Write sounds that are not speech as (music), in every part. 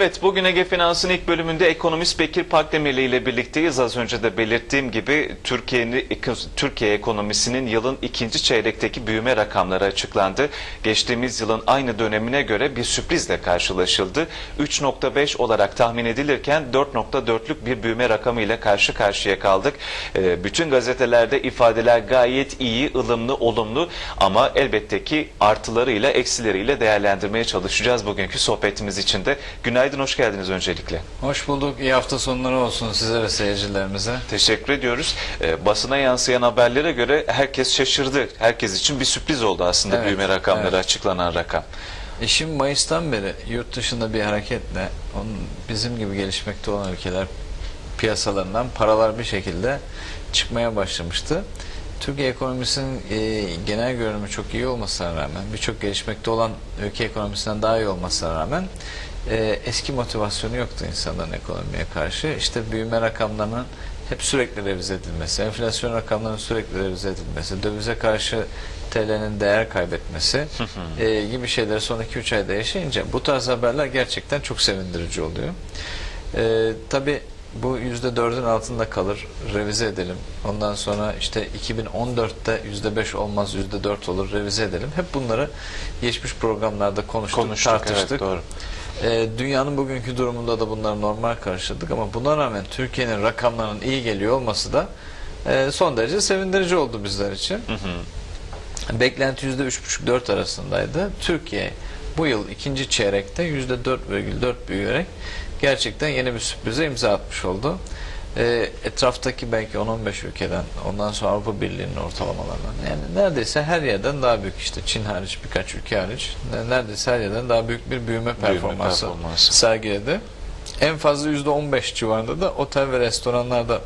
Evet, bugün Ege Finans'ın ilk bölümünde ekonomist Bekir Pakdemirli ile birlikteyiz. Az önce de belirttiğim gibi Türkiye'nin Türkiye ekonomisinin yılın ikinci çeyrekteki büyüme rakamları açıklandı. Geçtiğimiz yılın aynı dönemine göre bir sürprizle karşılaşıldı. 3.5 olarak tahmin edilirken 4.4'lük bir büyüme rakamı ile karşı karşıya kaldık. Ee, Bütün gazetelerde ifadeler gayet iyi, ılımlı, olumlu ama elbette ki artılarıyla, eksileriyle değerlendirmeye çalışacağız bugünkü sohbetimiz için de. Günaydın, hoş geldiniz öncelikle. Hoş bulduk. İyi hafta sonları olsun size ve seyircilerimize. Teşekkür ediyoruz. Ee, basına yansıyan haberlere göre herkes şaşırdı. Herkes için bir sürpriz oldu aslında Evet, büyüme rakamları evet. açıklanan rakam. E şimdi Mayıs'tan beri yurt dışında bir hareketle onun bizim gibi gelişmekte olan ülkeler piyasalarından paralar bir şekilde çıkmaya başlamıştı. Türkiye ekonomisinin e, genel görünümü çok iyi olmasına rağmen, birçok gelişmekte olan ülke ekonomisinden daha iyi olmasına rağmen e, eski motivasyonu yoktu insanların ekonomiye karşı. İşte büyüme rakamlarının hep sürekli revize edilmesi, enflasyon rakamlarının sürekli revize edilmesi, dövize karşı TL'nin değer kaybetmesi e, gibi şeyleri son 2-3 ayda yaşayınca bu tarz haberler gerçekten çok sevindirici oluyor. E, Tabi bu %4'ün altında kalır, revize edelim. Ondan sonra işte 2014'te %5 olmaz, %4 olur, revize edelim. Hep bunları geçmiş programlarda konuştuk, Konuştuk, tartıştık. evet doğru. Ee, dünyanın bugünkü durumunda da bunları normal karşıladık ama buna rağmen Türkiye'nin rakamlarının iyi geliyor olması da e, son derece sevindirici oldu bizler için. Hı hı. Beklenti %3,5-4 arasındaydı. Türkiye bu yıl ikinci çeyrekte %4,4 büyüyerek gerçekten yeni bir sürprize imza atmış oldu. Ee, etraftaki belki 10-15 ülkeden ondan sonra Avrupa Birliği'nin ortalamalarından yani neredeyse her yerden daha büyük işte Çin hariç birkaç ülke hariç neredeyse her yerden daha büyük bir büyüme performansı, performansı. sergiledi. En fazla %15 civarında da otel ve restoranlarda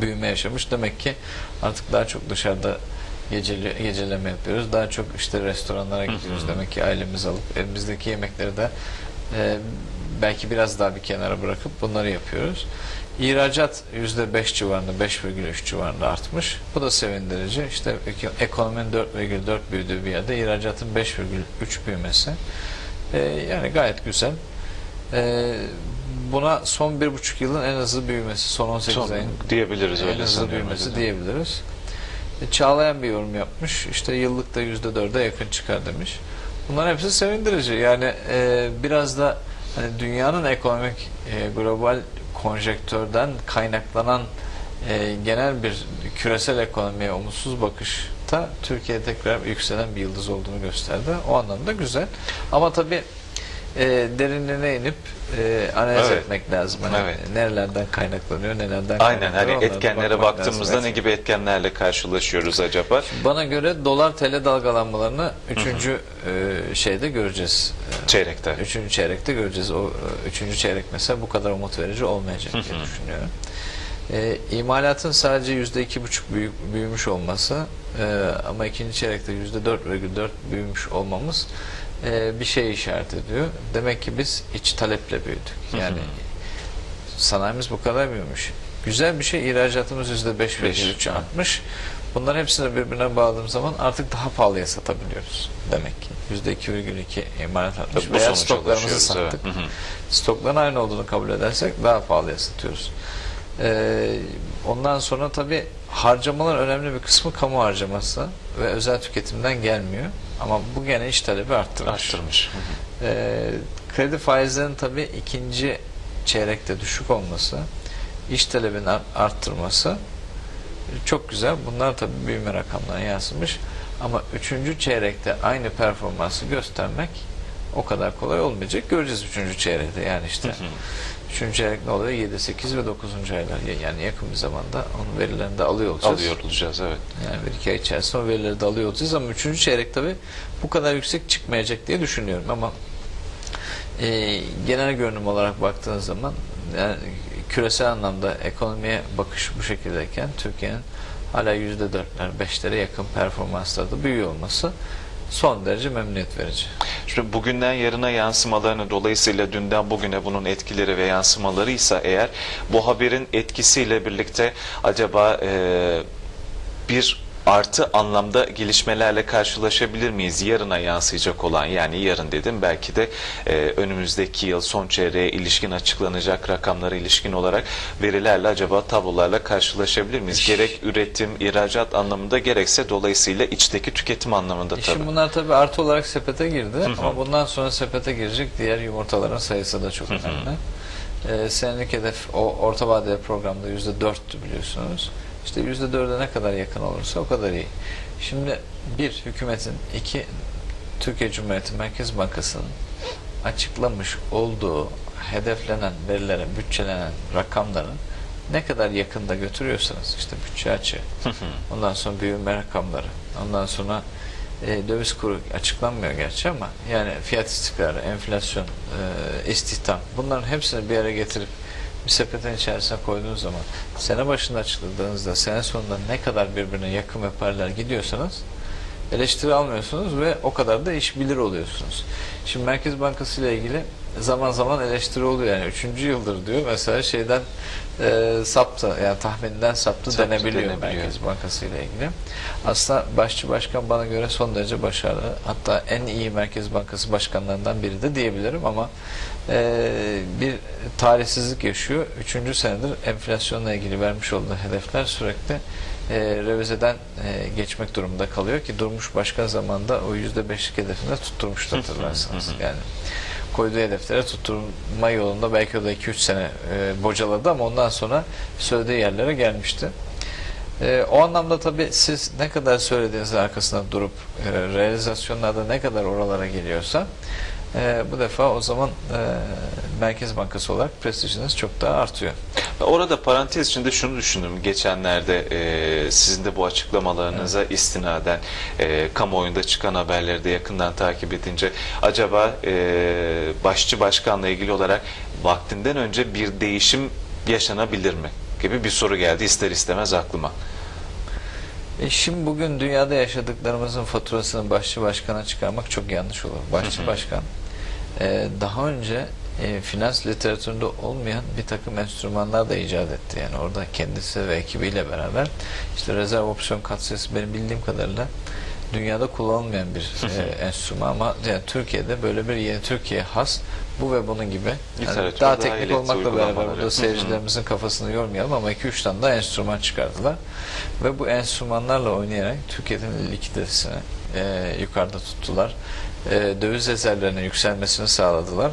büyüme yaşamış. Demek ki artık daha çok dışarıda geceli, geceleme yapıyoruz. Daha çok işte restoranlara gidiyoruz. Demek ki ailemizi alıp elimizdeki yemekleri de e, belki biraz daha bir kenara bırakıp bunları yapıyoruz. İhracat %5 civarında, 5,3 civarında artmış. Bu da sevindirici. İşte ek- ekonominin 4,4 büyüdüğü bir yerde ihracatın 5,3 büyümesi. E, yani gayet güzel. E, buna son bir buçuk yılın en hızlı büyümesi, son 18 Son ayın diyebiliriz en öyle hızlı büyümesi diyebiliriz. E, Çağlayan bir yorum yapmış. İşte yıllıkta yüzde dörde yakın çıkar demiş. Bunlar hepsi sevindirici. Yani e, biraz da hani dünyanın ekonomik e, global konjektörden kaynaklanan e, genel bir küresel ekonomiye umutsuz bakışta Türkiye tekrar yükselen bir yıldız olduğunu gösterdi. O anlamda güzel. Ama tabii e, derinliğine inip e, analiz Evet. etmek lazım. Hani Evet. Nerelerden kaynaklanıyor, nelerden Aynen hani etkenlere baktığımızda lazım. ne gibi etkenlerle karşılaşıyoruz acaba? Bana göre dolar TL dalgalanmalarını üçüncü e, şeyde göreceğiz. E, Çeyrekte. Üçüncü çeyrekte göreceğiz. O e, üçüncü çeyrek mesela bu kadar umut verici olmayacak diye düşünüyorum. E, imalatın sadece yüzde iki buçuk büyümüş olması e, ama ikinci çeyrekte yüzde dört virgül dört büyümüş olmamız e, bir şey işaret ediyor. Demek ki biz iç taleple büyüdük. Yani sanayimiz bu kadar büyümüş. Güzel bir şey ihracatımız yüzde beş virgül üç artmış. Bunların hepsini birbirine bağladığım zaman artık daha pahalıya satabiliyoruz demek ki. Yüzde iki virgül iki imalat artmış. Bu Veya stoklarımızı evet. sattık. Hı hı. Stokların aynı olduğunu kabul edersek daha pahalıya satıyoruz. Ee, ondan sonra tabi harcamalar önemli bir kısmı kamu harcaması ve özel tüketimden gelmiyor. Ama bu gene iş talebi arttırmış. Arttırmış. Hı hı. Ee, kredi faizlerinin tabi ikinci çeyrekte düşük olması, iş talebini ar- arttırması çok güzel. Bunlar tabi büyüme rakamlarına yansımış. Ama üçüncü çeyrekte aynı performansı göstermek o kadar kolay olmayacak. Göreceğiz üçüncü çeyrekte. Yani işte üçüncü çeyrek ne oluyor? 7, 8 ve 9. aylar. Yani yakın bir zamanda onun verilerini de alıyor olacağız. Alıyor olacağız evet. Yani bir iki ay içerisinde o verileri de alıyor olacağız ama üçüncü çeyrek tabi bu kadar yüksek çıkmayacak diye düşünüyorum ama e, genel görünüm olarak baktığınız zaman yani küresel anlamda ekonomiye bakış bu şekildeyken Türkiye'nin hala yüzde dörtler, beşlere yakın performanslarda büyüyor olması son derece memnuniyet verici. Şimdi bugünden yarına yansımalarını dolayısıyla dünden bugüne bunun etkileri ve yansımaları ise eğer bu haberin etkisiyle birlikte acaba e, bir artı anlamda gelişmelerle karşılaşabilir miyiz? Yarına yansıyacak olan yani yarın dedim belki de e, önümüzdeki yıl son çeyreğe ilişkin açıklanacak rakamlara ilişkin olarak verilerle acaba tablolarla karşılaşabilir miyiz? Gerek üretim, ihracat anlamında gerekse dolayısıyla içteki tüketim anlamında E tabii. Şimdi bunlar tabii artı olarak sepete girdi ama bundan sonra sepete girecek diğer yumurtaların sayısı da çok önemli. Ee, senelik hedef o orta vadeli programda yüzde dörttü biliyorsunuz. İşte yüzde dörde ne kadar yakın olursa o kadar iyi. Şimdi bir hükümetin, iki Türkiye Cumhuriyeti Merkez Bankası'nın açıklamış olduğu hedeflenen verilere, bütçelenen rakamların ne kadar yakında götürüyorsanız işte bütçe açığı, ondan sonra büyüme rakamları, ondan sonra e, döviz kuru açıklanmıyor gerçi ama yani fiyat istikrarı, enflasyon, e, istihdam bunların hepsini bir araya getirip bir sepetin içerisine koyduğunuz zaman sene başında açıkladığınızda sene sonunda ne kadar birbirine yakın ve paralel gidiyorsanız eleştiri almıyorsunuz ve o kadar da iş bilir oluyorsunuz. Şimdi Merkez Bankası ile ilgili zaman zaman eleştiri oluyor yani üçüncü yıldır diyor mesela şeyden e, saptı yani tahmininden saptı, Saptı denebiliyor, denebiliyor. Merkez Bankası ile ilgili. Aslında başçı başkan bana göre son derece başarılı. Hatta en iyi Merkez Bankası başkanlarından biri de diyebilirim ama bir talihsizlik yaşıyor. Üçüncü senedir enflasyonla ilgili vermiş olduğu hedefler sürekli e, revizeden e, geçmek durumunda kalıyor ki Durmuş Başkan zamanında o yüzde beşlik hedefinde tutturmuştu hatırlarsanız. Yani koyduğu hedeflere tutturma yolunda belki o da 2-3 sene e, bocaladı ama ondan sonra söylediği yerlere gelmişti. E, o anlamda tabii siz ne kadar söylediğiniz arkasında durup e, realizasyonlarda ne kadar oralara geliyorsa e, bu defa o zaman e, Merkez Bankası olarak prestijiniz çok daha artıyor. Orada parantez içinde şunu düşündüm. Geçenlerde e, sizin de bu açıklamalarınıza istinaden e, kamuoyunda çıkan haberleri de yakından takip edince acaba e, başçı başkanla ilgili olarak vaktinden önce bir değişim yaşanabilir mi? gibi bir soru geldi ister istemez aklıma. E şimdi bugün dünyada yaşadıklarımızın faturasını başçı başkana çıkarmak çok yanlış olur. Başçı başkan e, daha önce e, finans literatüründe olmayan bir takım enstrümanlar da icat etti. Yani orada kendisi ve ekibiyle beraber işte rezerv opsiyon katsayısı benim bildiğim kadarıyla dünyada kullanılmayan bir e, enstrüman ama yani Türkiye'de böyle bir yeni Türkiye has bu ve bunun gibi yani daha teknik etti olmakla beraber burada seyircilerimizin kafasını yormayalım ama 2-3 tane daha enstrüman çıkardılar ve bu enstrümanlarla oynayarak Türkiye'nin likiditesini e, yukarıda tuttular. E, döviz rezervlerinin yükselmesini sağladılar.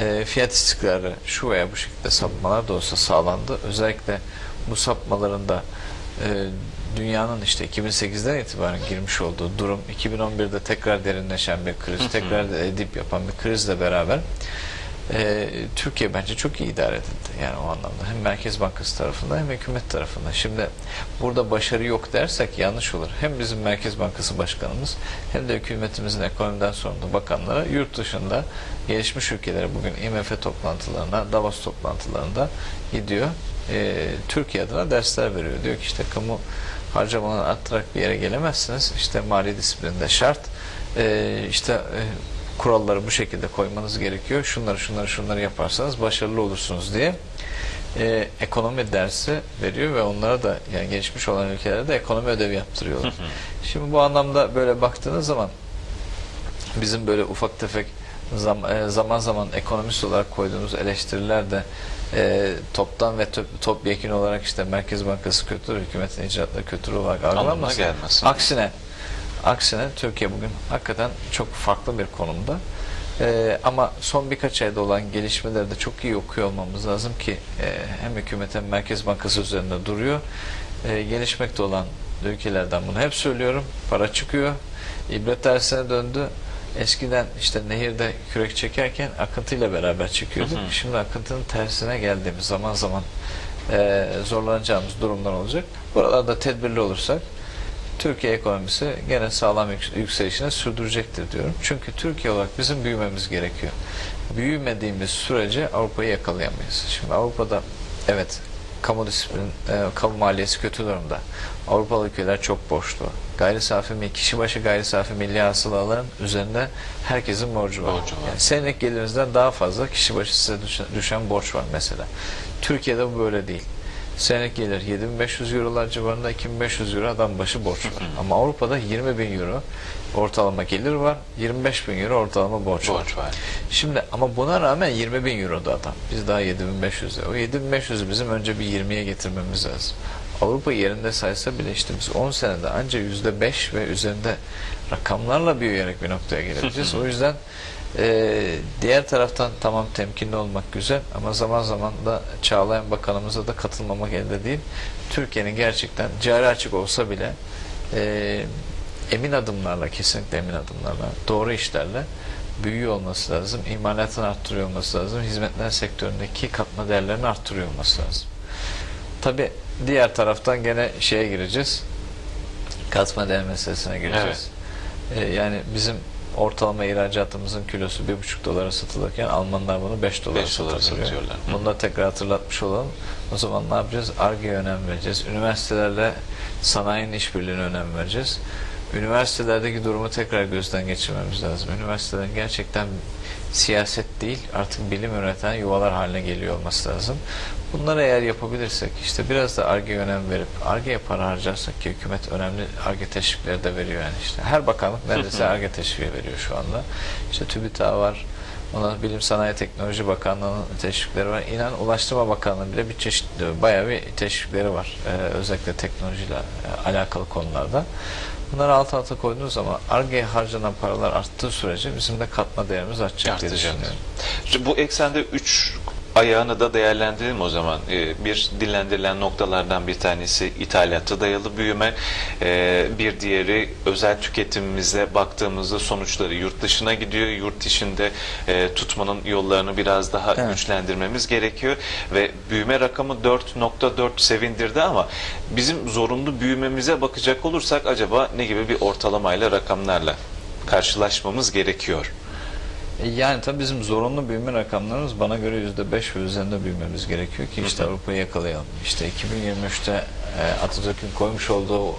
E, fiyat istikrarı şu veya bu şekilde sapmalar da olsa sağlandı. Özellikle bu sapmaların da e, dünyanın işte 2008'den itibaren girmiş olduğu durum 2011'de tekrar derinleşen bir kriz, tekrar edip yapan bir krizle beraber e, Türkiye bence çok iyi idare edildi. Yani o anlamda hem Merkez Bankası tarafından hem hükümet tarafından. Şimdi burada başarı yok dersek yanlış olur. Hem bizim Merkez Bankası Başkanımız hem de hükümetimizin ekonomiden sorumlu bakanları yurt dışında gelişmiş ülkelere bugün IMF toplantılarına, Davos toplantılarında gidiyor. E, Türkiye adına dersler veriyor. Diyor ki işte kamu harcamalarını arttırarak bir yere gelemezsiniz. İşte mali disiplinde şart. E, işte e, kuralları bu şekilde koymanız gerekiyor. Şunları şunları şunları yaparsanız başarılı olursunuz diye e, ekonomi dersi veriyor ve onlara da yani gelişmiş olan ülkelere de ekonomi ödevi yaptırıyorlar. Şimdi bu anlamda böyle baktığınız zaman bizim böyle ufak tefek zam- e, zaman zaman ekonomist olarak koyduğumuz eleştiriler de e, toptan ve top, topyekun olarak işte Merkez Bankası kötüdür, hükümetin icraatları kötüdür olarak algılanmasın. Aksine Aksine Türkiye bugün hakikaten çok farklı bir konumda. Ee, ama son birkaç ayda olan gelişmeleri de çok iyi okuyor olmamız lazım ki e, hem hükümet hem Merkez Bankası üzerinde duruyor. E, gelişmekte olan ülkelerden bunu hep söylüyorum. Para çıkıyor. İbret tersine döndü. Eskiden işte nehirde kürek çekerken akıntıyla beraber çekiyorduk. Şimdi akıntının tersine geldiğimiz zaman zaman e, zorlanacağımız durumlar olacak. Buralarda tedbirli olursak Türkiye ekonomisi gene sağlam yük- yükselişine sürdürecektir diyorum. Çünkü Türkiye olarak bizim büyümemiz gerekiyor. Büyümediğimiz sürece Avrupa'yı yakalayamayız. Şimdi Avrupa'da evet kamu disiplin, e, kamu maliyesi kötü durumda. Avrupalı ülkeler çok borçlu. Gayri safi mi- kişi başı gayri safi milli hasılaların üzerinde herkesin borcu var. Borcu var. Yani senelik gelirinizden daha fazla kişi başı size düşen, düşen borç var mesela. Türkiye'de bu böyle değil. Senelik gelir 7500 eurolar civarında 2500 euro adam başı borç var. Ama Avrupa'da 20 bin euro ortalama gelir var. 25 bin euro ortalama borç, var. Borç var. Şimdi ama buna rağmen 20 bin euro da adam. Biz daha 7500'de. O 7500'ü bizim önce bir 20'ye getirmemiz lazım. Avrupa yerinde saysa bile işte biz 10 senede anca %5 ve üzerinde rakamlarla büyüyerek bir noktaya gelebileceğiz. o yüzden e, diğer taraftan tamam temkinli olmak güzel ama zaman zaman da Çağlayan Bakanımıza da katılmamak elde değil. Türkiye'nin gerçekten cari açık olsa bile e, emin adımlarla, kesinlikle emin adımlarla, doğru işlerle büyüyor olması lazım. İmalatını arttırıyor olması lazım. Hizmetler sektöründeki katma değerlerini arttırıyor olması lazım. Tabi diğer taraftan gene şeye gireceğiz. Katma değer meselesine gireceğiz. Ee, yani bizim ortalama ihracatımızın kilosu 1,5 dolara satılırken Almanlar bunu 5 dolara satıyorlar. Bunu da tekrar hatırlatmış olalım. O zaman ne yapacağız? Arge'ye önem vereceğiz. Üniversitelerle sanayinin işbirliğine önem vereceğiz. Üniversitelerdeki durumu tekrar gözden geçirmemiz lazım. Üniversitelerin gerçekten siyaset değil artık bilim üreten yuvalar haline geliyor olması lazım. Bunları eğer yapabilirsek işte biraz da ARGE'ye önem verip ARGE'ye para harcarsak ki hükümet önemli ARGE teşvikleri de veriyor yani işte. Her bakanlık neredeyse (laughs) ARGE teşviği veriyor şu anda. İşte TÜBİTAK var. Ondan Bilim Sanayi Teknoloji Bakanlığı'nın teşvikleri var. İnan Ulaştırma Bakanlığı bile bir çeşit bayağı bir teşvikleri var. Ee, özellikle teknolojiyle e, alakalı konularda. Bunları alt alta koyduğunuz zaman ARGE'ye harcanan paralar arttığı sürece bizim de katma değerimiz artacak diye düşünüyorum. Bu eksende üç ayağını da değerlendirelim o zaman. Ee, Bir dillendirilen noktalardan bir tanesi ithalatta dayalı büyüme. Ee, Bir diğeri özel tüketimimize baktığımızda sonuçları yurt dışına gidiyor. Yurt içinde e, tutmanın yollarını biraz daha Evet. güçlendirmemiz gerekiyor. Ve büyüme rakamı 4.4 sevindirdi ama bizim zorunlu büyümemize bakacak olursak acaba ne gibi bir ortalamayla rakamlarla karşılaşmamız gerekiyor? E, Yani tabii bizim zorunlu büyüme rakamlarımız bana göre yüzde beş ve üzerinde büyümemiz gerekiyor ki işte. Avrupa'yı yakalayalım. İşte 2023'te e, Atatürk'ün koymuş olduğu o,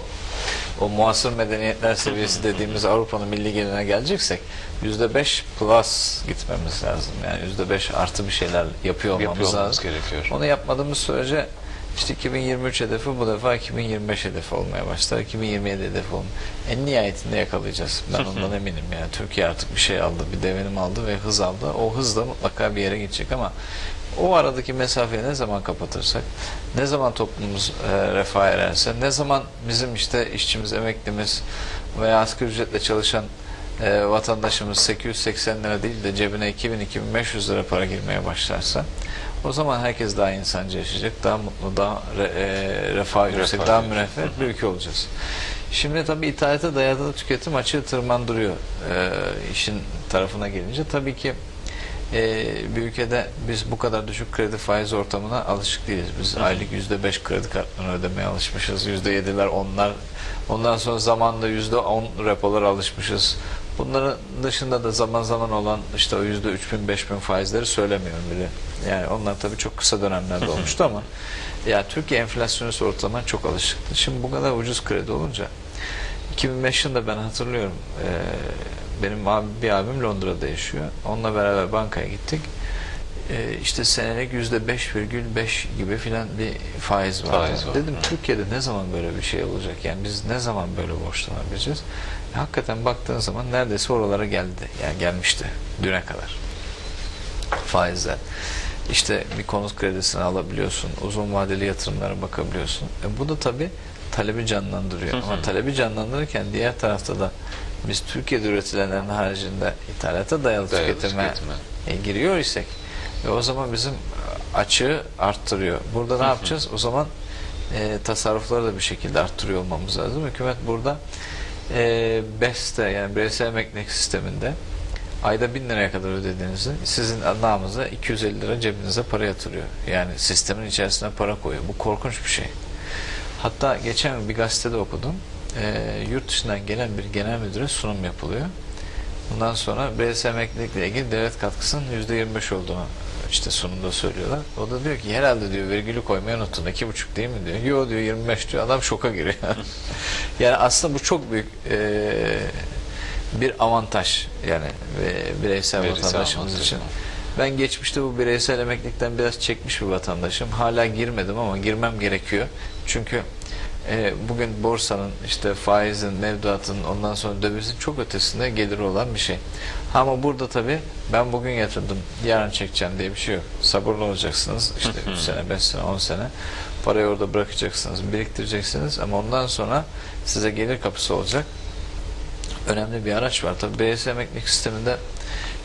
o muasır medeniyetler seviyesi dediğimiz Avrupa'nın milli gelirine geleceksek yüzde beş plus gitmemiz lazım. Yani yüzde beş artı bir şeyler yapıyor olmamız Yapıyor olmamız lazım. gerekiyor. Onu yapmadığımız sürece işte 2023 hedefi bu defa 2025 hedefi olmaya başlar. 2027 hedefi olmaya. En nihayetinde yakalayacağız. Ben ondan eminim yani. Türkiye artık bir şey aldı, bir devinim aldı ve hız aldı. O hızla mutlaka bir yere gidecek ama o aradaki mesafeyi ne zaman kapatırsak, ne zaman toplumumuz e, refah ererse, ne zaman bizim işte işçimiz, emeklimiz veya asgari ücretle çalışan e, vatandaşımız 880 lira değil de cebine 2000-2500 lira para girmeye başlarsa o zaman herkes daha insancı yaşayacak, daha mutlu, daha re, e, refah yüksek, daha müreffeh bir ülke olacağız. Şimdi tabii ithalata dayalı tüketim açığı tırmandırıyor e, işin tarafına gelince. Tabii ki e, bir ülkede biz bu kadar düşük kredi faiz ortamına alışık değiliz. Biz aylık yüzde beş kredi kartlarını ödemeye alışmışız. Yüzde yediler onlar. Ondan sonra zamanla yüzde on repolara alışmışız. Bunların dışında da zaman zaman olan işte o yüzde üç bin beş bin faizleri söylemiyorum bile. Yani onlar tabii çok kısa dönemlerde olmuştu ama ya Türkiye enflasyonist ortamına çok alışıktı. Şimdi bu kadar ucuz kredi olunca 2005 yılında ben hatırlıyorum eee, benim abi, bir abim Londra'da yaşıyor. Onunla beraber bankaya gittik. Eee, işte senelik yüzde beş virgül beş gibi filan bir faiz var. Faiz var. Dedim Türkiye'de ne zaman böyle bir şey olacak? Yani biz ne zaman böyle borçlanabileceğiz? Hakikaten baktığın zaman neredeyse oralara geldi. Yani gelmişti düne kadar. Faizler. İşte bir konut kredisini alabiliyorsun. Uzun vadeli yatırımlara bakabiliyorsun. E, bu da tabii talebi canlandırıyor. Ama talebi canlandırırken diğer tarafta da biz Türkiye'de üretilenlerin haricinde ithalata dayalı, Dayalı tüketime, tüketime. e, giriyor isek ve o zaman bizim açığı arttırıyor. Burada ne yapacağız? O zaman e, tasarrufları da bir şekilde arttırıyor olmamız lazım. Hükümet burada e, BES'te yani bireysel emeklilik sisteminde ayda 1000 liraya kadar ödediğinizde sizin namınıza 250 lira cebinize para yatırıyor. Yani sistemin içerisine para koyuyor. Bu korkunç bir şey. Hatta geçen bir gazetede okudum. E, yurt dışından gelen bir genel müdüre sunum yapılıyor. Bundan sonra bireysel emeklilikle ilgili devlet katkısının %25 olduğunu işte sunumda söylüyorlar. O da diyor ki herhalde diyor virgülü koymayı unuttun. iki buçuk değil mi diyor. Yo diyor 25 diyor. Adam şoka giriyor. (laughs) yani aslında bu çok büyük e, bir avantaj yani e, bireysel Bireysel vatandaşımız için. Ben geçmişte bu bireysel emeklilikten biraz çekmiş bir vatandaşım. Hala girmedim ama girmem gerekiyor. Çünkü e, bugün borsanın işte faizin, mevduatın ondan sonra dövizin çok ötesinde geliri olan bir şey. Ama burada tabii ben bugün yatırdım, yarın çekeceğim diye bir şey yok. Sabırlı olacaksınız. İşte 3 sene, 5 sene, 10 sene. Parayı orada bırakacaksınız, biriktireceksiniz ama ondan sonra size gelir kapısı olacak. Önemli bir araç var. Tabii BS emeklilik sisteminde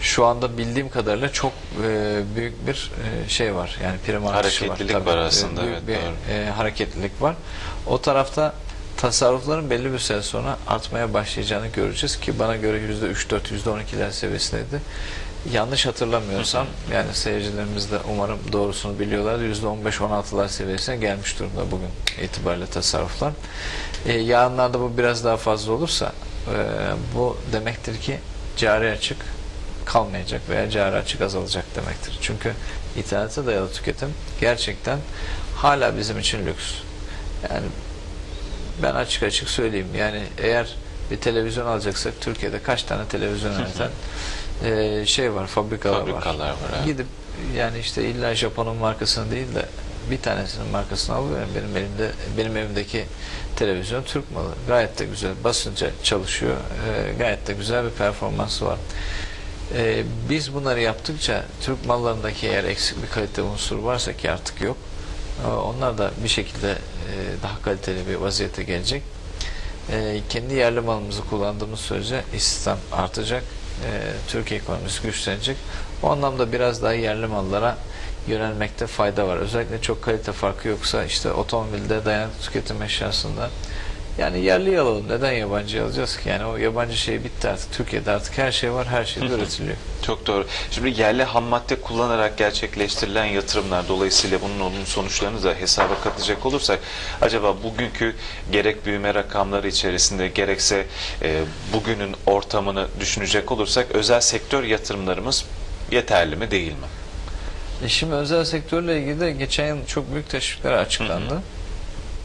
şu anda bildiğim kadarıyla çok e, büyük bir e, şey var. Yani prim artışı var. Hareketlilik Tabii, var e, aslında, büyük evet, bir doğru. e, hareketlilik var. O tarafta tasarrufların belli bir süre sonra artmaya başlayacağını göreceğiz ki bana göre %3-4, %12'ler seviyesindeydi. Yanlış hatırlamıyorsam yani seyircilerimiz de umarım doğrusunu biliyorlar. %15-16'lar seviyesine gelmiş durumda bugün itibariyle tasarruflar. E, yarınlarda bu biraz daha fazla olursa e, bu demektir ki cari açık kalmayacak veya cari açık azalacak demektir. Çünkü internete dayalı tüketim gerçekten hala bizim için lüks. Yani ben açık açık söyleyeyim. Yani eğer bir televizyon alacaksak Türkiye'de kaç tane televizyon üreten e, şey var, fabrikalar, Fabrikalar var, evet. Gidip yani işte illa Japon'un markasını değil de bir tanesinin markasını alıyorum. Benim elimde benim evimdeki televizyon Türk malı. Gayet de güzel. Basınca çalışıyor. E, gayet de güzel bir performansı var. E, biz bunları yaptıkça Türk mallarındaki eğer eksik bir kalite unsuru varsa ki artık yok. e, onlar da bir şekilde e, daha kaliteli bir vaziyete gelecek. E, kendi yerli malımızı kullandığımız sürece istihdam artacak. E, Türkiye ekonomisi güçlenecek. O anlamda biraz daha yerli mallara yönelmekte fayda var. Özellikle çok kalite farkı yoksa işte otomobilde dayanıklı tüketim eşyasında yani yerli alalım. Neden yabancı alacağız ki? Yani o yabancı şey bitti artık. Türkiye'de artık her şey var. Her şey de üretiliyor. Çok doğru. Şimdi yerli ham madde kullanarak gerçekleştirilen yatırımlar dolayısıyla bunun onun sonuçlarını da hesaba katacak olursak acaba bugünkü gerek büyüme rakamları içerisinde gerekse e, bugünün ortamını düşünecek olursak özel sektör yatırımlarımız yeterli mi değil mi? E şimdi özel sektörle ilgili de geçen yıl çok büyük teşvikler açıklandı.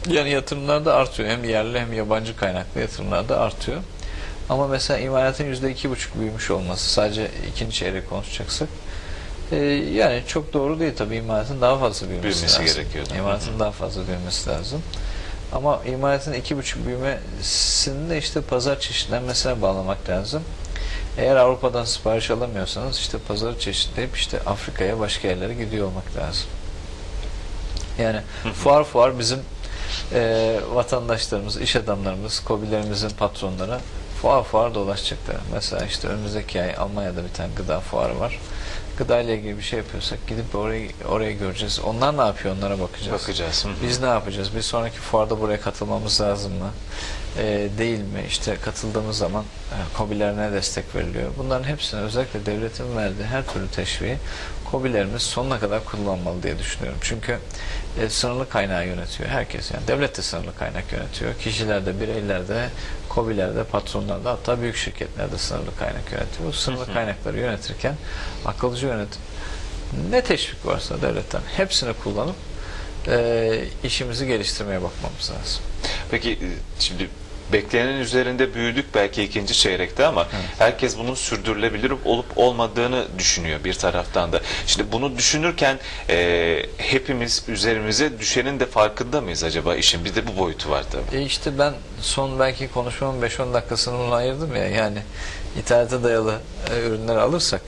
Yani yatırımlar da artıyor. Hem yerli hem yabancı kaynaklı yatırımlar da artıyor. Ama mesela imalatın yüzde iki buçuk büyümüş olması sadece ikinci çeyrek konuşacaksak e, yani çok doğru değil tabii imalatın daha fazla büyümesi, Büyümesi lazım. gerekiyordu. İmalatın daha fazla büyümesi lazım. Ama imalatın iki buçuk büyümesini de işte pazar çeşitlenmesine bağlamak lazım. Eğer Avrupa'dan sipariş alamıyorsanız işte pazarı çeşitleyip işte Afrika'ya başka yerlere gidiyor olmak lazım. Yani fuar fuar bizim e, vatandaşlarımız, iş adamlarımız, kobilerimizin patronları fuar fuar dolaşacaklar. Mesela işte önümüzdeki ay Almanya'da bir tane gıda fuarı var. Gıda ile ilgili bir şey yapıyorsak gidip orayı oraya göreceğiz. Onlar ne yapıyor onlara bakacağız. Bakacağız. Hı hı. Biz ne yapacağız? Bir sonraki fuarda buraya katılmamız lazım mı? Ee, değil mi? İşte katıldığımız zaman e, KOBİ'lerine destek veriliyor. Bunların hepsine özellikle devletin verdiği her türlü teşviği KOBİ'lerimiz sonuna kadar kullanmalı diye düşünüyorum. Çünkü e, sınırlı kaynağı yönetiyor herkes. Yani devlet de sınırlı kaynak yönetiyor. Kişiler de, bireyler de, KOBİ'ler de, patronlar da hatta büyük şirketler de sınırlı kaynak yönetiyor. Bu sınırlı kaynakları yönetirken akılcı yönetim ne teşvik varsa devletten hepsini kullanıp e, işimizi geliştirmeye bakmamız lazım. Peki e, şimdi beklenenin üzerinde büyüdük belki ikinci çeyrekte ama herkes bunun sürdürülebilir olup olmadığını düşünüyor bir taraftan da. Şimdi bunu düşünürken e, hepimiz üzerimize düşenin de farkında mıyız acaba işin? Bir de bu boyutu var tabii. E işte ben son belki konuşmamın 5-10 dakikasını buna ayırdım ya yani ithalata dayalı e, ürünler alırsak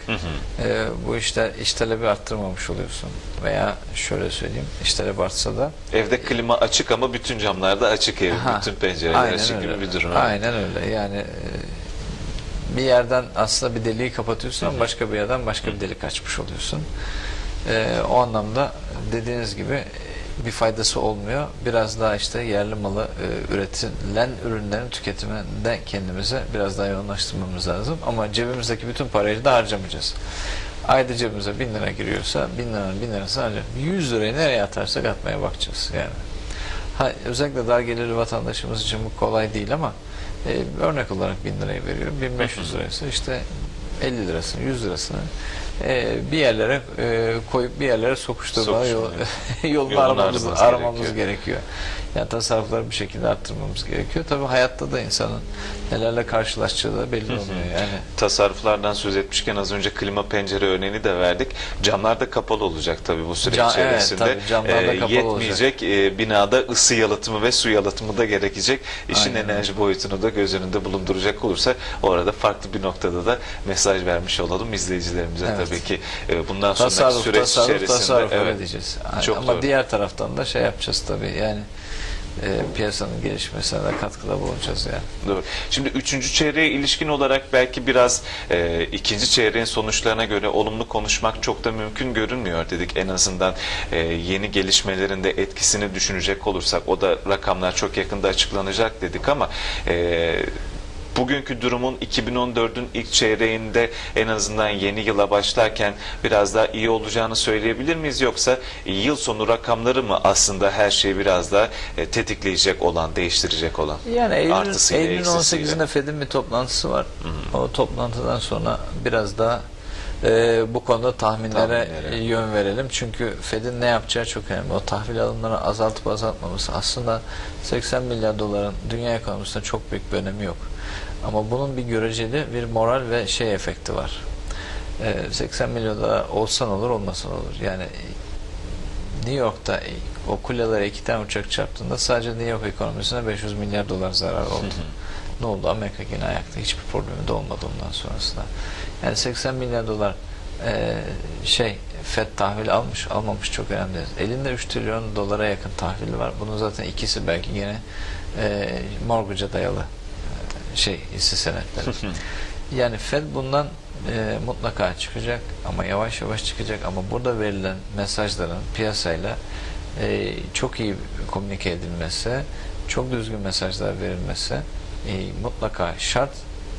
e, bu işte iş talebi arttırmamış oluyorsun veya şöyle söyleyeyim iş talebi artsa da Evde klima açık ama bütün camlarda açık ev, bütün pencereler açık öyle. bir durum. Aynen öyle. Yani e, bir yerden aslında bir deliği kapatıyorsun ama başka bir yerden başka bir delik açmış oluyorsun. E, o anlamda dediğiniz gibi e, bir faydası olmuyor. Biraz daha işte yerli malı e, üretilen ürünlerin tüketiminde kendimize biraz daha yoğunlaştırmamız lazım. Ama cebimizdeki bütün parayı da harcamayacağız. Ayda cebimize bin lira giriyorsa bin liranın bin lirasını harcayacağız. 100 lirayı nereye atarsak atmaya bakacağız yani. Ha, özellikle dar gelirli vatandaşımız için bu kolay değil ama e, örnek olarak 1000 lirayı veriyorum. 1500 lirası işte 50 lirasını 100 lirasını e, bir yerlere e, koyup bir yerlere sokuşturma yol, (laughs) Yolunu aramamız, aramamız gerekiyor. gerekiyor. Yani tasarrufları bir şekilde arttırmamız gerekiyor. Tabii hayatta da insanın nelerle karşılaşacağı da belli olmuyor. Yani Tasarruflardan söz etmişken az önce klima pencere örneğini de verdik. Camlar da kapalı olacak tabii bu süreç Cam- evet, içerisinde. tabii camlar da kapalı yetmeyecek. Ee, binada ısı yalıtımı ve su yalıtımı da gerekecek. İşin Aynen enerji boyutunu da göz önünde bulunduracak olursa orada farklı bir noktada da mesaj vermiş olalım izleyicilerimize Evet. Tabii ki e, bundan sonraki tasarruf, süreç tasarruf, içerisinde tasarruf evet, diyeceğiz. Çok Ama doğru. diğer taraftan da şey yapacağız tabii yani e, piyasanın gelişmesine de katkıda bulunacağız yani. Doğru. Şimdi üçüncü çeyreğe ilişkin olarak belki biraz e, ikinci çeyreğin sonuçlarına göre olumlu konuşmak çok da mümkün görünmüyor dedik. En azından e, yeni gelişmelerin de etkisini düşünecek olursak o da rakamlar çok yakında açıklanacak dedik ama e, bugünkü durumun 2014'ün ilk çeyreğinde en azından yeni yıla başlarken biraz daha iyi olacağını söyleyebilir miyiz yoksa yıl sonu rakamları mı aslında her şeyi biraz daha e, tetikleyecek olan, değiştirecek olan? Yani Eylül, Artısıyla, eksisiyle. 18'inde Fed'in bir toplantısı var. O toplantıdan sonra biraz daha e, bu konuda tahminlere, Tahminlere. yön verelim. Çünkü Fed'in ne yapacağı çok önemli. O tahvil alımlarını azaltıp azaltmaması aslında 80 milyar doların dünya ekonomisinde çok büyük bir önemi yok. Ama bunun bir göreceli bir moral ve şey efekti var. E, 80 milyar dolar olsan olur olmasan olur. Yani New York'ta o kulelere iki tane uçak çarptığında sadece New York ekonomisine 500 milyar dolar zarar oldu. Ne oldu? Amerika yine ayakta. Hiçbir problemi de olmadı ondan sonrasında. Yani 80 milyar dolar e, şey FED tahvil almış almamış çok önemli. değil. Elinde 3 trilyon dolara yakın tahvili var. Bunun zaten ikisi belki yine e, mortgage'a dayalı şey hisse senetleri. yani Fed bundan e, mutlaka çıkacak ama yavaş yavaş çıkacak ama burada verilen mesajların piyasayla e, çok iyi komünike edilmesi, çok düzgün mesajlar verilmesi e, mutlaka şart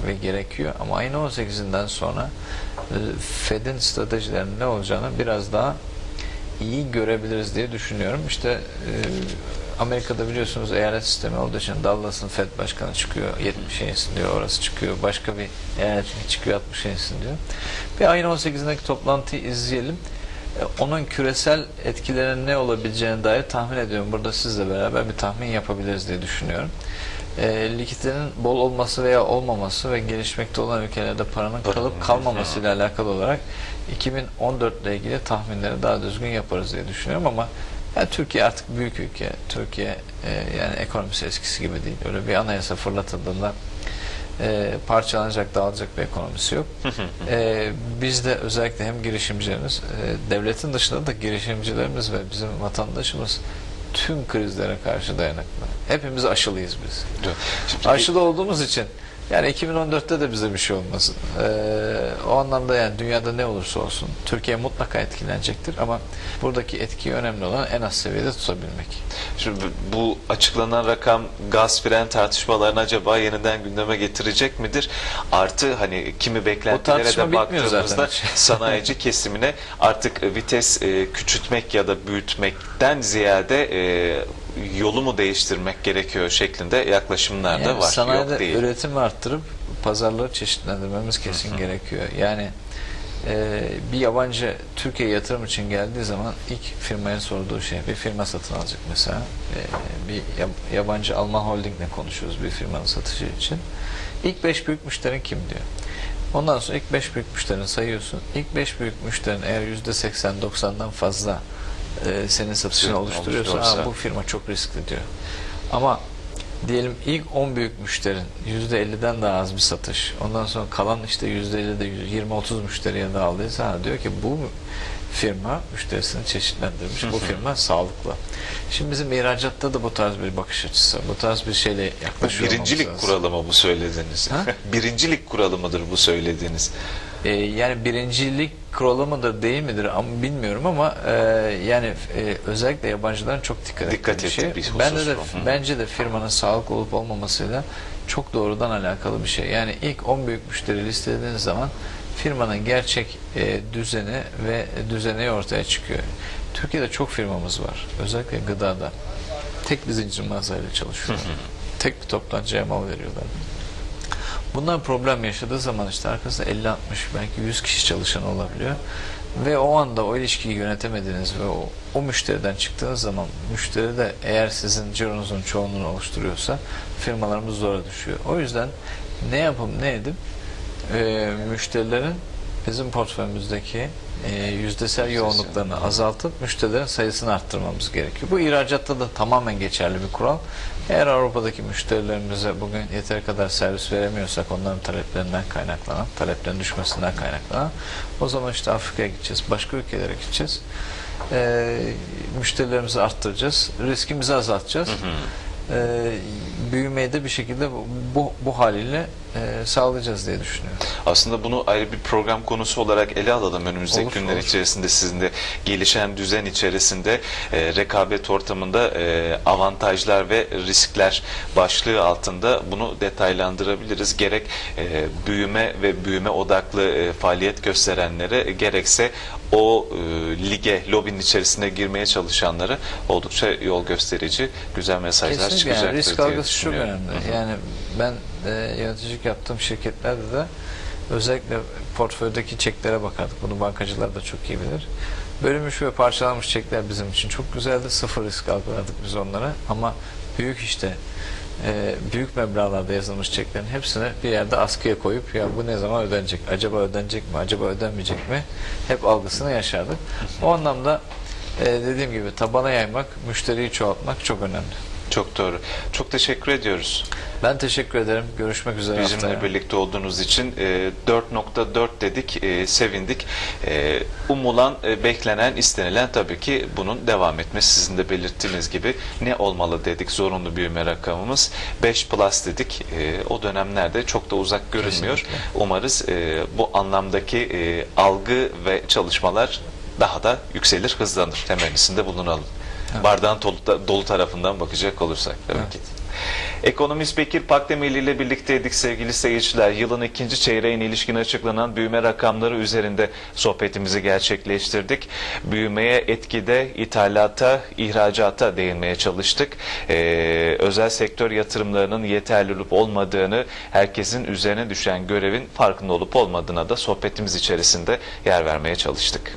ve gerekiyor ama ayın 18'inden sonra e, Fed'in stratejilerinin ne olacağını biraz daha iyi görebiliriz diye düşünüyorum. İşte e, Amerika'da biliyorsunuz eyalet sistemi olduğu için Dallas'ın Fed başkanı çıkıyor 70'e insin diyor orası çıkıyor başka bir eyalet çıkıyor 60'a insin diyor. Bir ayın 18'indeki toplantıyı izleyelim. E, Onun küresel etkilerinin ne olabileceğine dair tahmin ediyorum. Burada sizle beraber bir tahmin yapabiliriz diye düşünüyorum. E, likiditenin bol olması veya olmaması ve gelişmekte olan ülkelerde paranın kalıp kalmaması ile alakalı olarak 2014 ile ilgili tahminleri daha düzgün yaparız diye düşünüyorum ama yani Türkiye artık büyük ülke. Türkiye e, yani ekonomisi eskisi gibi değil. Öyle bir anayasa fırlatıldığında e, parçalanacak, dağılacak bir ekonomisi yok. e, biz de özellikle hem girişimcilerimiz, e, devletin dışında da girişimcilerimiz ve bizim vatandaşımız tüm krizlere karşı dayanıklı. Hepimiz aşılıyız biz. Şimdi Aşılı olduğumuz için yani 2014'te de bize bir şey olmasın. Ee, o anlamda yani dünyada ne olursa olsun Türkiye mutlaka etkilenecektir ama buradaki etkiyi önemli olan en az seviyede tutabilmek. Şimdi bu açıklanan rakam gaz fren tartışmalarını acaba yeniden gündeme getirecek midir? Artı hani kimi beklentilere de baktığımızda (laughs) sanayici kesimine artık vites e, küçültmek ya da büyütmekten ziyade e, yolu mu değiştirmek gerekiyor şeklinde yaklaşımlar da Yani var. sanayide Yok değil. üretimi arttırıp pazarları çeşitlendirmemiz kesin gerekiyor. Yani e, bir yabancı Türkiye yatırım için geldiği zaman ilk firmaya sorduğu şey bir firma satın alacak mesela. E, bir yab- yabancı Alman holdingle konuşuyoruz bir firmanın satışı için. İlk beş büyük müşterin kim diyor. Ondan sonra ilk 5 büyük müşterini sayıyorsun. İlk 5 büyük müşterin eğer %80-90'dan fazla e, senin satışını oluşturuyorsa. "Aa, bu firma çok riskli diyor. Ama diyelim ilk 10 büyük müşterin %50'den daha az bir satış. Ondan sonra kalan işte %50'de 20-30 müşteriye dağıldıysa ha, diyor ki bu firma müşterisini çeşitlendirmiş. bu firma sağlıklı. Şimdi bizim ihracatta da bu tarz bir bakış açısı, bu tarz bir şeyle Bu yaklaşıyor birincilik lazım. kuralı mı bu söylediğiniz? Ha? (laughs) birincilik kuralı mıdır bu söylediğiniz? Ee, yani birincilik kuralı mıdır değil midir ama bilmiyorum ama e, yani e, özellikle yabancıların çok dikkat, Dikkat ettiği bir şey. bir husus Bence de, bu. Hı. bence de firmanın sağlıklı olup olmamasıyla çok doğrudan alakalı bir şey. Yani ilk 10 büyük müşteri listelediğiniz zaman firmanın gerçek e, düzeni ve düzeni ortaya çıkıyor. Türkiye'de çok firmamız var. Özellikle gıdada. Tek bir zincir mağazayla çalışıyorlar. Tek bir toptancıya mal veriyorlar. Bunlar problem yaşadığı zaman işte arkasında 50-60 belki 100 kişi çalışan olabiliyor. Ve o anda o ilişkiyi yönetemediğiniz ve o, o müşteriden çıktığınız zaman müşteri de eğer sizin cironuzun çoğunluğunu oluşturuyorsa firmalarımız zora düşüyor. O yüzden ne yapıp ne edip e, müşterilerin bizim portföyümüzdeki e, yüzdesel yoğunluklarını azaltıp müşterilerin sayısını arttırmamız gerekiyor. Bu ihracatta da tamamen geçerli bir kural. Eğer Avrupa'daki müşterilerimize bugün yeteri kadar servis veremiyorsak onların taleplerinden kaynaklanan, taleplerin düşmesinden kaynaklanan o zaman işte Afrika'ya gideceğiz, başka ülkelere gideceğiz. E, müşterilerimizi arttıracağız, riskimizi azaltacağız. E, büyümeyi de bir şekilde bu, bu haliyle e, sağlayacağız diye düşünüyorum. Aslında bunu ayrı bir program konusu olarak ele alalım önümüzdeki Olur, günler olur. içerisinde sizin de gelişen düzen içerisinde e, rekabet ortamında e, avantajlar ve riskler başlığı altında bunu detaylandırabiliriz. Gerek e, büyüme ve büyüme odaklı e, faaliyet gösterenlere gerekse o e, lige, lobinin içerisine girmeye çalışanlara oldukça yol gösterici güzel mesajlar Kesinlikle çıkacaktır yani risk algısı çok önemli. Hı hı. Yani ben e, yöneticilik yaptığım şirketlerde de özellikle portföydeki çeklere bakardık. Bunu bankacılar da çok iyi bilir. Bölünmüş ve parçalanmış çekler bizim için çok güzeldi. Sıfır risk algıladık biz onlara. Ama büyük işte e, büyük meblağlarda yazılmış çeklerin hepsini bir yerde askıya koyup ya bu ne zaman ödenecek? Acaba ödenecek mi? Acaba ödenmeyecek mi? Hep algısını yaşardık. O anlamda e, dediğim gibi tabana yaymak, müşteriyi çoğaltmak çok önemli. Çok doğru. Çok teşekkür ediyoruz. Ben teşekkür ederim. Görüşmek üzere Bizimle birlikte olduğunuz için e, 4.4 dedik, e, sevindik. E, umulan, e, beklenen, istenilen tabii ki bunun devam etmesi. Sizin de belirttiğiniz gibi ne olmalı dedik zorunlu büyüme rakamımız. 5 plus dedik. E, o dönemlerde çok da uzak görünmüyor. Kesinlikle. Umarız e, bu anlamdaki e, algı ve çalışmalar daha da yükselir, hızlanır. Temennisinde bulunalım. Evet. Bardağın dolu, dolu tarafından bakacak olursak tabii Evet. ki. Ekonomist Bekir Pakdemeli ile birlikteydik sevgili seyirciler. Yılın ikinci çeyreğine ilişkin açıklanan büyüme rakamları üzerinde sohbetimizi gerçekleştirdik. Büyümeye etkide ithalata, ihracata değinmeye çalıştık. Ee, özel sektör yatırımlarının yeterli olup olmadığını, herkesin üzerine düşen görevin farkında olup olmadığına da sohbetimiz içerisinde yer vermeye çalıştık.